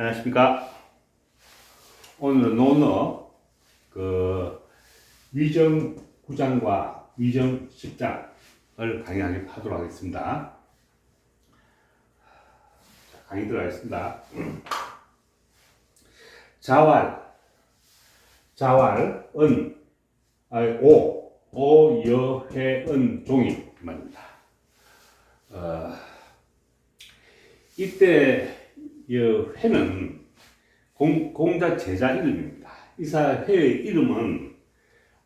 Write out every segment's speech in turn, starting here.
안녕하십니까. 오늘은 논어 그 위정 9장과 위정 10장을 강의하도록 하겠습니다. 자, 강의 들어가겠습니다. 자왈, 자왈, 은, 아니, 오, 오, 여, 해, 은, 종이 말입니다. 어, 이때 이 회는 공, 공자 제자 이름입니다. 이사 회의 이름은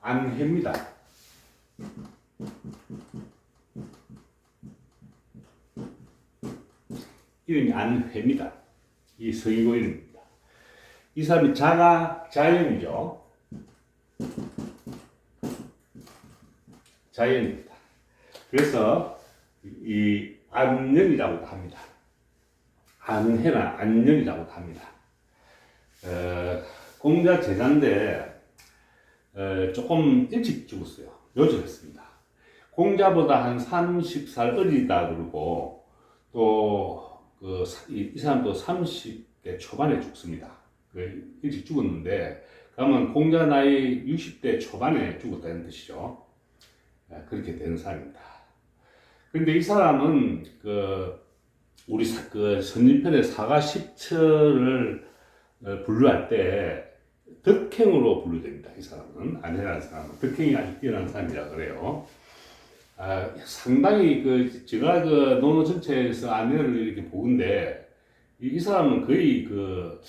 안회입니다. 이름이 안회입니다. 이 서인고 이름입니다. 이 사람이 자가 자연이죠. 자연입니다. 그래서 이 안녕이라고 합니다. 안해나 안녕이라고 합니다. 어, 공자 제자인데 어, 조금 일찍 죽었어요. 요절했습니다. 공자보다 한 30살 어리다 그러고 또그 이, 이 사람도 30대 초반에 죽습니다. 그 일찍 죽었는데 그러면 공자 나이 60대 초반에 죽었다는 뜻이죠. 예, 그렇게 된 사람입니다. 근데 이 사람은 그 우리 사, 그 선진편의 사가 십처를 어, 분류할 때 덕행으로 분류됩니다. 이 사람은 안해라는 사람은 덕행이 아주 뛰어난 사람이라 그래요. 아, 상당히 그 제가 그 논어 전체에서 안해를 이렇게 보는데 이, 이 사람은 거의 그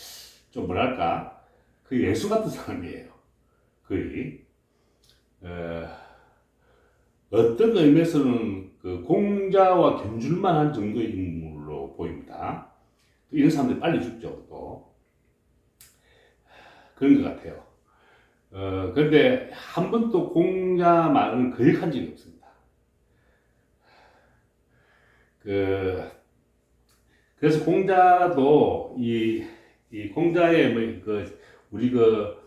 좀 뭐랄까 그 예수 같은 사람이에요. 거의 어, 어떤 의미에서는 그 공자와 견줄만 한 정도의 인물로 보입니다. 이런 사람들이 빨리 죽죠, 또. 그런 것 같아요. 어, 그런데 한 번도 공자 말을 거역한 적이 없습니다. 그, 그래서 공자도 이, 이 공자의 뭐, 그, 우리 그,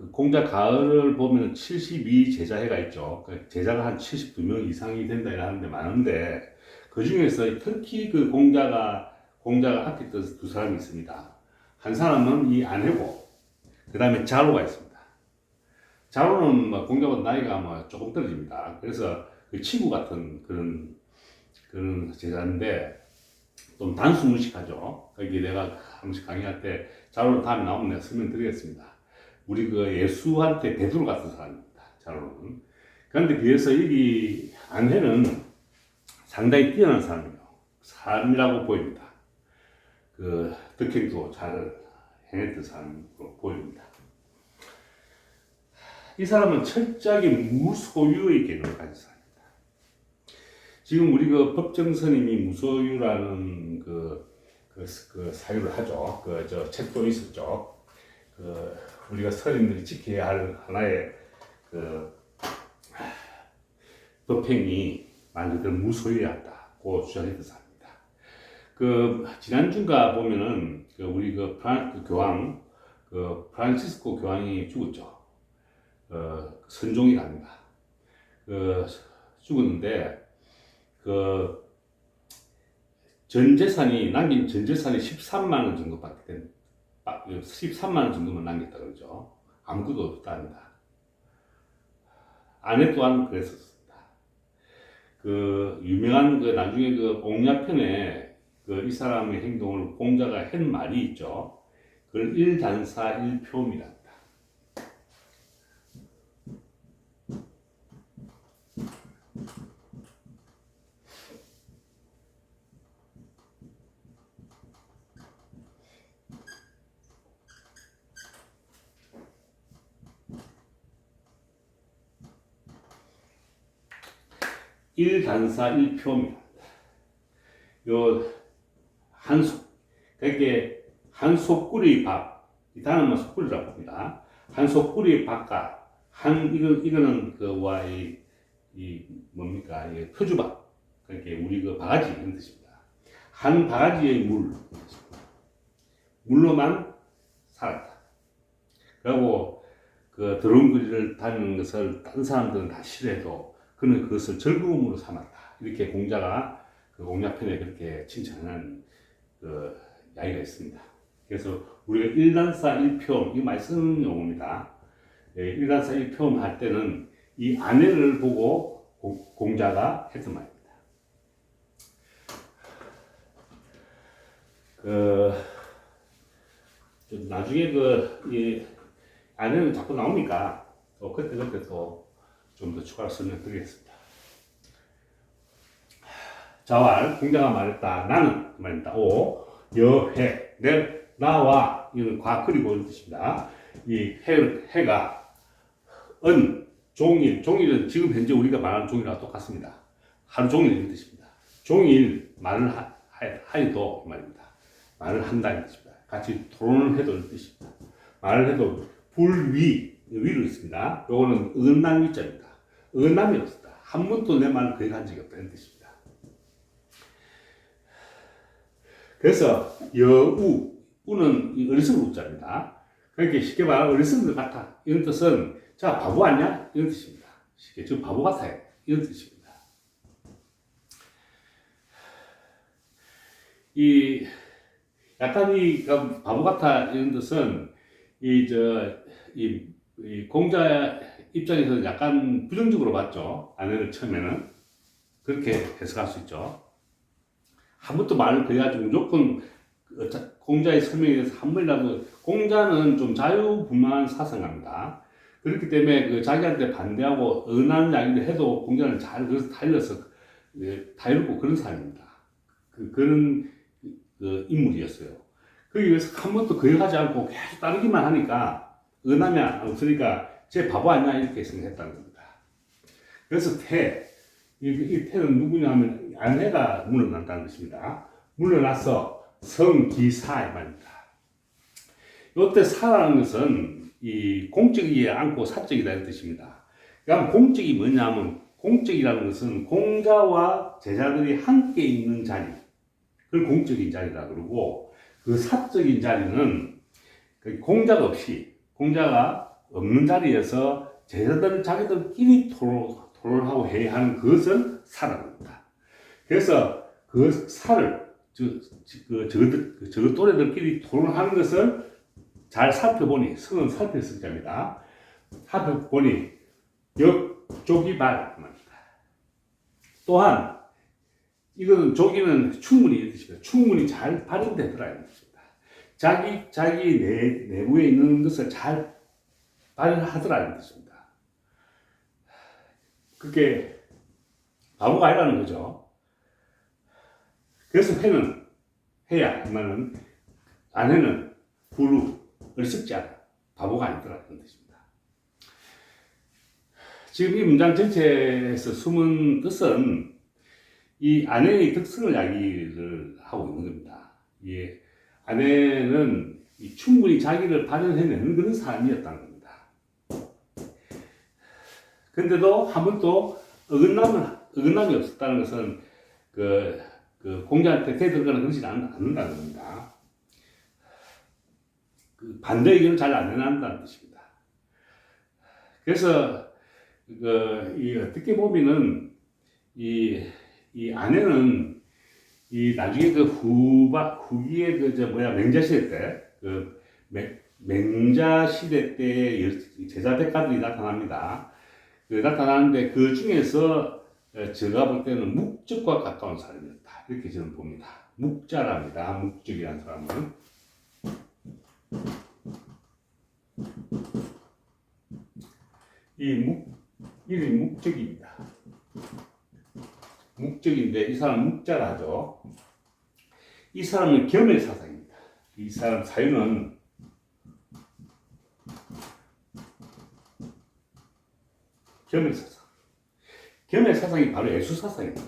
그 공자 가을을 보면 72 제자해가 있죠. 그 제자가 한 72명 이상이 된다 하는데 많은데 그 중에서 특히 그 공자가 공자가 아꼈던 두 사람이 있습니다. 한 사람은 이 안해고 그 다음에 자로가 있습니다. 자로는 뭐 공자보다 나이가 뭐 조금 떨어집니다. 그래서 그 친구 같은 그런 그런 제자인데 좀 단수무식하죠. 거기 내가 한 번씩 강의할 때 자로는 다음에 나오면 내가 설명 드리겠습니다. 우리 그 예수한테 베드로 같은 사람입니다. 자로는. 그런데 비해서 여기 안해는 상당히 뛰어난 사람이에요. 사람이라고 보입니다. 그 덕행도 잘 해냈던 사람으로 보입니다. 이 사람은 철저하게 무소유의 개념을 가진 사람입니다. 지금 우리 그 법정스님이 무소유라는 그, 그, 그 사유를 하죠. 그 저 책도 있었죠. 그 우리가 서린들이 지켜야 할 하나의 그 법행이 말 그대로 무소유하다고 주장했던 사람입니다. 그 지난주가 보면은 그 우리 그, 프란, 그 교황 그 프란시스코 교황이 죽었죠. 어, 선종이 갑니다. 그 죽었는데 그 전 재산이 남긴 전 재산이 13만 원 정도밖에 된 13만 원 정도만 남겼다 그러죠. 아무것도 없답니다. 아내 또한 그랬었습니다. 그 유명한 그 나중에 그 옥냐편에 그 이 사람의 행동을 공자가 한 말이 있죠. 그걸 일단사 일표입니다. 일단사 일표입니다. 요 한속 그게 한속구리 밥. 이 단어는 속구리라고 합니다. 한속구리 밥과 한 이거 이거는 그 와 이 이 뭡니까 이 표주밥. 그렇게 우리 그 바가지 이런 뜻입니다. 한 바가지의 물 물로만 살았다. 그리고 그 드럼그리를 다니는 것을 다른 사람들은 다 싫어해도 그는 그것을 즐거움으로 삼았다. 이렇게 공자가 그 공자편에 그렇게 칭찬하는 그 이야기가 있습니다. 그래서 우리가 일단사 일표음 이 쓰는 용어입니다. 예, 일단사 일표음 할 때는 이 아내를 보고 공- 공자가 했던 말입니다. 그, 좀 나중에 그, 이, 아내는 자꾸 나오니까, 또 그때 그때 또 좀 더 추가로 설명드리겠습니다. 자왈, 공자가 말했다. 나는, 그 말입니다. 오, 여해, 내, 나와, 이는 과거리고 이런 뜻입니다. 이 해, 해가, 은, 종일, 종일은 지금 현재 우리가 말하는 종일과 똑같습니다. 하루 종일 이런 뜻입니다. 종일 말을 하, 하, 이 말입니다. 말을 한다는 뜻입니다. 같이 토론을 해도 이런 뜻입니다. 말을 해도 불위, 위로 있습니다. 요거는 은남 위자입니다. 은남이 없었다. 한 번도 내 말을 거역한 적이 없다는 뜻입니다. 그래서 여우, 우는 이 어리석은 우자입니다. 그러니까 쉽게 말하면 어리석은 것 같아. 이런 뜻은 자 바보 아니야? 이런 뜻입니다. 쉽게 저 바보 같아. 이런 뜻입니다. 이 약간 이그 바보 같아 이런 뜻은 이저이이 공자 입장에서 약간 부정적으로 봤죠. 아내를 처음에는 그렇게 해석할 수 있죠. 한 번도 말을 그래가지고 무조건 공자의 설명에 대해서 한 번이라도 공자는 좀 자유분방한 사상가입니다. 그렇기 때문에 그 자기한테 반대하고 은하는 이야기를 해도 공자는 잘 그래서 달려서 예, 다이르고 그런 사람입니다. 그, 그런 그 인물이었어요. 위해서 한 번도 거역하지 않고 계속 따르기만 하니까 은하면 없으니까 제 바보 아니야 이렇게 생각했다는 겁니다. 그래서 태, 이, 이 태는 누구냐 하면 아내가 물러난다는 것입니다. 물러나서 성기사의 말입니다. 이때 사라는 것은 이 공적이에 않고 사적이다 는 뜻입니다. 그러니까 공적이 뭐냐면 공적이라는 것은 공자와 제자들이 함께 있는 자리, 그걸 공적인 자리라 그러고 그 사적인 자리는 그 공자가 없이 공자가 없는 자리에서 제자들 자기들끼리 토론, 토론하고 해야 하는 그것을 사랑합니다. 그래서 그 저, 그, 저들, 그저 또래들끼리 토론하는 것을 잘 살펴보니 성은 살펴서 자입니다. 살펴보니 역족이 말 말입니다. 또한 이거는 조기는 충분히 이 뜻입니다. 충분히 잘 발현되더라. 자기 자기 내, 내부에 있는 것을 잘 발현하더라 이 뜻입니다. 그게 바보가 아니라는 거죠. 그래서 해는 해야 하면은 아내는 부루 어리석지 않아 바보가 아니더라는 뜻입니다. 지금 이 문장 전체에서 숨은 뜻은 이 아내의 특성을 이야기를 하고 있는 겁니다. 이 아내는 이 충분히 자기를 발현해내는 그런 사람이었다는. 근데도 한 번도 어긋남을, 어긋남이 없었다는 것은 그, 그 공자한테 대들거나 그러지 않- 않는다는 겁니다. 그 반대 의견을 잘 안 내놓는다는 뜻입니다. 그래서 그, 이 어떻게 보면은 이, 이 아내는 이 나중에 그 후바 후기에 그 저 뭐야 맹자 시대 때 그 맹자 시대 때 열- 제자 백가들이 나타납니다. 그 나타나는데 그 중에서 어, 제가 볼 때는 묵적과 가까운 사람이었다 이렇게 저는 봅니다. 묵자랍니다. 묵적이라는 사람은 이 묵, 이름이 묵적입니다. 묵적인데 이 사람 묵자라 하죠. 이 사람은 겸의 사상입니다. 이 사람 사유는 겸의 사상. 겸의 사상이 바로 예수 사상입니다.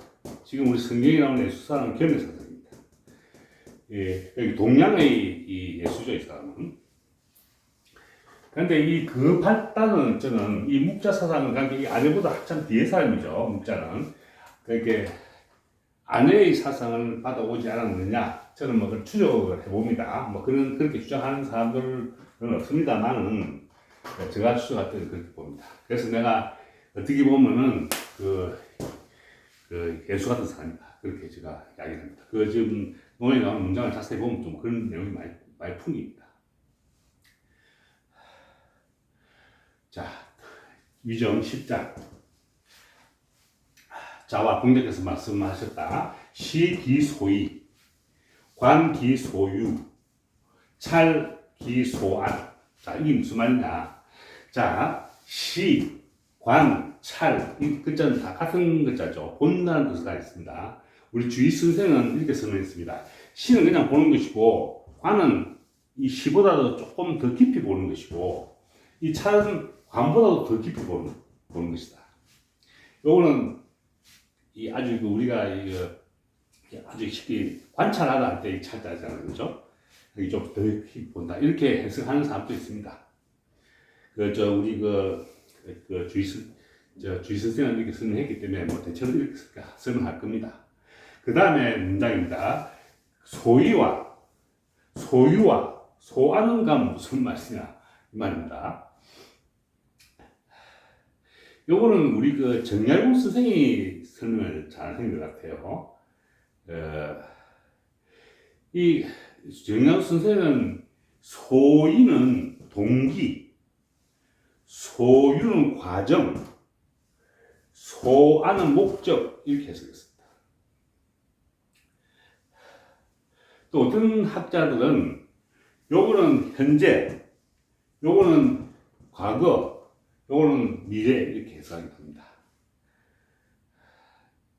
지금 우리 성경에 나오는 예수 사상은 겸의 사상입니다. 예, 여기 동양의 이 예수죠, 이 사람은. 그런데 이 그 발단은 저는 이 묵자 사상은 그러니까 이 아내보다 한참 뒤에 사람이죠, 묵자는. 그러니까 아내의 사상을 받아오지 않았느냐, 저는 뭐 그걸 추적을 해봅니다. 뭐 그런, 그렇게 주장하는 사람들은 없습니다만은, 제가 추적할 때는 그렇게 봅니다. 그래서 내가 어떻게 보면은 그, 그 예수 같은 사람이다. 그렇게 제가 이야기를 합니다. 그 지금 논에 나오는 문장을 자세히 보면 좀 그런 내용이 많이, 말풍입니다. 자, 위정 10장. 자와 공자께서 말씀하셨다. 시기소이, 관기소유, 찰기소안. 자, 이게 무슨 말이냐. 자, 시, 관, 찰, 이 글자는 다 같은 글자죠. 본다는 뜻을 가있습니다. 우리 주의 선생은 이렇게 설명했습니다. 시는 그냥 보는 것이고, 관은 이 시보다도 조금 더 깊이 보는 것이고, 이 찰은 관보다도 더 깊이 보는, 보는 것이다. 요거는 이 아주 그 우리가 이거 아주 쉽게 관찰하다 할때 찰자잖아요. 그죠? 여기 좀 더 깊이 본다. 이렇게 해석하는 사람도 있습니다. 그, 저, 우리 그, 그, 그 주의, 선- 저, 주의 이렇게 설명했기 때문에 뭐 대체로 이렇게 설명할 겁니다. 그 다음에 문장입니다. 소유와, 소유와, 소하는가 무슨 말이냐. 이 말입니다. 요거는 우리 그 정얄국 선생이 설명을 잘 하신 것 같아요. 어, 이 정얄국 선생은 소위는 동기, 소유는 과정, 소아는 목적 이렇게 해석했습니다. 또 어떤 학자들은 요거는 현재, 요거는 과거, 요거는 미래 이렇게 해석이 됩니다.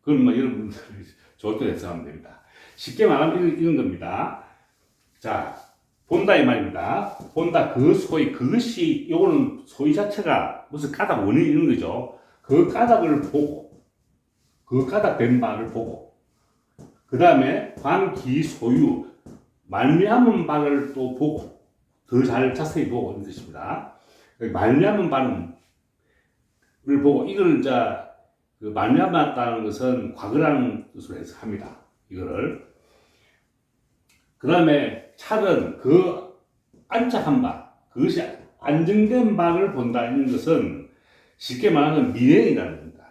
그건 뭐 여러분들이 때 해석하면 됩니다. 쉽게 말하면 이런 겁니다. 자, 본다 이 말입니다. 본다 그 소위 그것이 요거는 소위 자체가 무슨 까닭 원인이 있는 거죠. 그 까닭을 보고 그 까닭된 바를 보고 그 다음에 관기 소유 말미암은 바를 또 보고 더 잘 자세히 보고 이런 뜻입니다. 말미암은 바는 을 보고 이걸 이제 그 말미암았다는 것은 과거라는 뜻으로 해석합니다. 이거를 그 다음에 찰은 그 안착한 바 그것이 안정된 바를 본다 는 것은 쉽게 말하면 미래이라는 겁니다.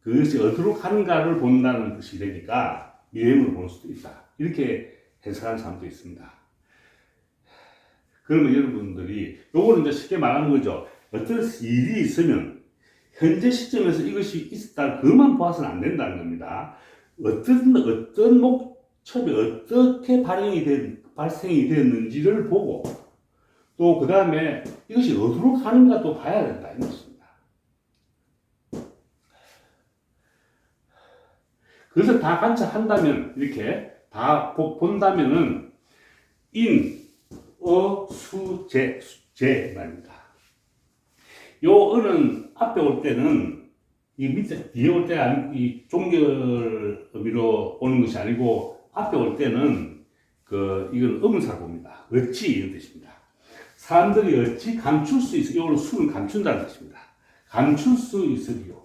그것이 어디로 가는가를 본다는 뜻이 되니까 미래임으로 볼 수도 있다. 이렇게 해석하는 사람도 있습니다. 그러면 여러분들이 요거는 이제 쉽게 말하는 거죠. 어떤 일이 있으면 현재 시점에서 이것이 있었다 그것만 보아서는 안 된다는 겁니다. 어떤 어떤 목적이 어떻게 발행이 된 발생이 되었는지를 보고 또 그 다음에 이것이 어디로 가는가도 봐야 된다 이 것입니다. 그래서 다 관찰한다면 이렇게 다 보- 본다면은 인, 어, 수, 제, 제 말입니다. 요 어는 앞에 올 때는 이 밑에 뒤에 올 때는 이 종결 의미로 오는 것이 아니고 앞에 올 때는 그 이건 음사로 봅니다. 어찌 이런 뜻입니다. 사람들이 어찌 감출 수 있어? 이거는 수는 감춘다는 뜻입니다. 감출 수 있으리요.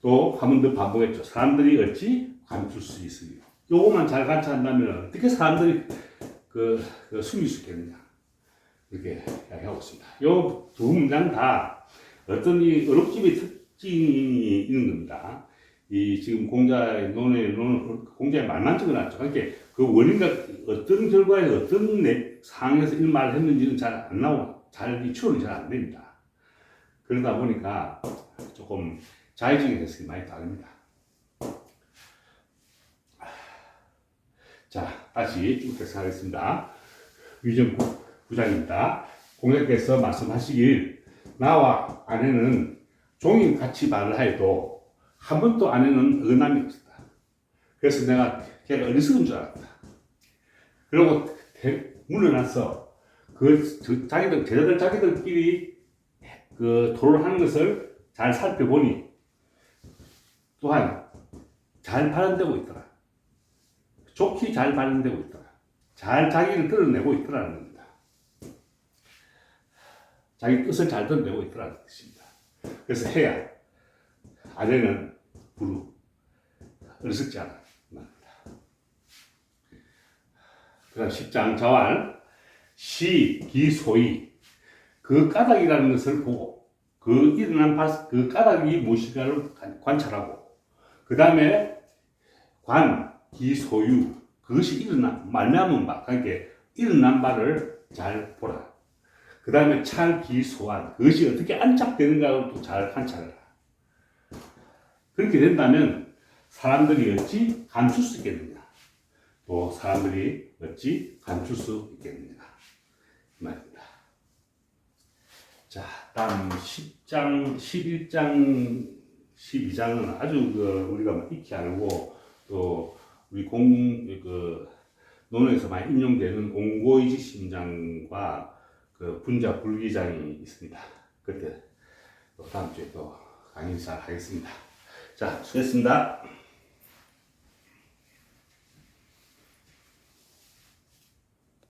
또 한 번 더 반복했죠. 사람들이 어찌 감출 수 있으리요. 요것만 잘 관찰한다면 어떻게 사람들이 그, 그 숨길 수 있겠느냐. 이렇게 있습니다. 요 두 문장 다 어떤 이 어록집의 특징이 있는 겁니다. 이 지금 공자의 논에 논 공자의 말만 적어놨죠. 그러니까 그 원인과 어떤 결과에 어떤 내, 상황에서 이 말을 했는지는 잘 안 나오, 잘이 추론이 잘 안 됩니다. 그러다 보니까 조금 자의적인 해석이 많이 다릅니다. 자, 다시 쭉 해석하겠습니다. 위정 9장입니다. 공자께서 말씀하시길 나와 아내는 종이 같이 말을 하여도 한 번도 아내는 어긋남이 없었다. 그래서 내가 걔가 어리석은 줄 알았다. 그리고 대- 물러나서 그 저- 자기들 제자들 자기들끼리 그 토론하는 것을 잘 살펴보니 또한 잘 발현되고 있더라. 좋게 잘 발현되고 있더라. 잘 자기를 드러내고 있더라는 겁니다. 자기 뜻을 잘 드러내고 있더라는 뜻입니다. 그래서 해야 아내는 부르 어리석지 않아. 10장 자활 시 기 소이 그 까닭이라는 것을 보고 그 일어난 바- 그 까닭이 무엇인가를 관찰하고 그 다음에 관 기 소유 그것이 일어나 말미암은 바 그러니까 일어난 바를 잘 보라. 그 다음에 찰기 소환. 그것이 어떻게 안착되는가를 또 잘 관찰해라. 그렇게 된다면 사람들이 어찌 감출 수 있겠느냐. 또 사람들이 어찌 감출 수 있겠느냐. 이 말입니다. 자, 다음 10장, 11장, 12장은 아주 그 우리가 익히 알고 또 우리 공, 그 논어에서 많이 인용되는 옹고이지 심장과 그 분자 불기장이 있습니다. 그때 또 다음 주에 또 강의 잘 하겠습니다. 자, 수고했습니다.